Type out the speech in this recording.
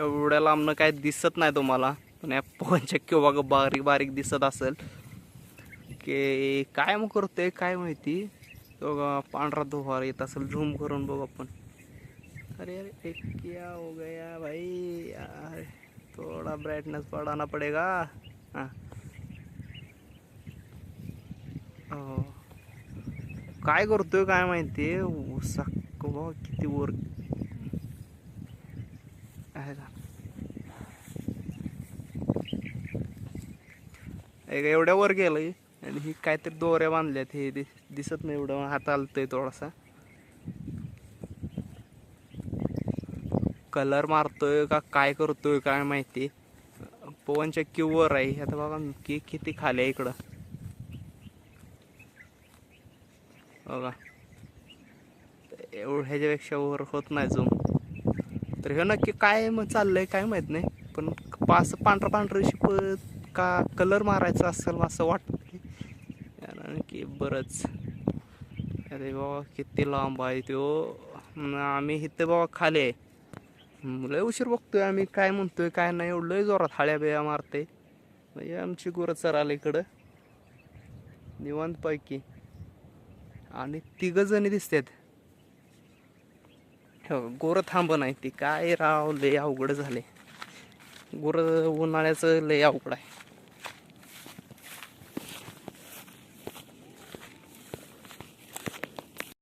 एवढ्या लांबनं काय दिसत नाही तुम्हाला. पण या पवनचक्की बघा बारीक बारीक दिसत असेल. की काय मग करतोय काय माहिती? तो बघा पांढरा धुवार येत असेल झूम करून बघ आपण. अरे अरे एक क्या हो गया भाई यार. थोड़ा ब्राइटनेस बढ़ाना पड़ेगा. हाँ. हो. काय करतोय काय माहिती? उसा बघा किती वर आहे का एवढ्या वर गेलंय आणि ही काहीतरी दोऱ्या बांधल्यात हे दिसत नाही एवढं हात आलतोय थोडासा. कलर मारतोय का काय करतोय काय माहिती. पवनचक्की वर आहे आता बघा की किती खाली आहे इकडं. बघा. एवढं ह्याच्यापेक्षा वर होत नाही झूम तर हे नक्की काय मग चाललंय काय माहीत नाही. पण पास पांढरं पांढरं शिप का कलर मारायचा असेल असं वाटतं की बरंच. अरे बाबा किती लांब आहे तो आम्ही इथं बाबा खाली आहे. लय उशीर बघतोय आम्ही काय म्हणतोय काय नाही एवढं लय जोरात हाळ्या बिया मारते म्हणजे आमची गुरं चराला इकडं. निवांतपैकी. आणि तिघ जणी दिसतात गोरं थांब नाही ती. काय राव लय अवघड झाले गोरं उन्हाळ्याचं लय अवघड आहे.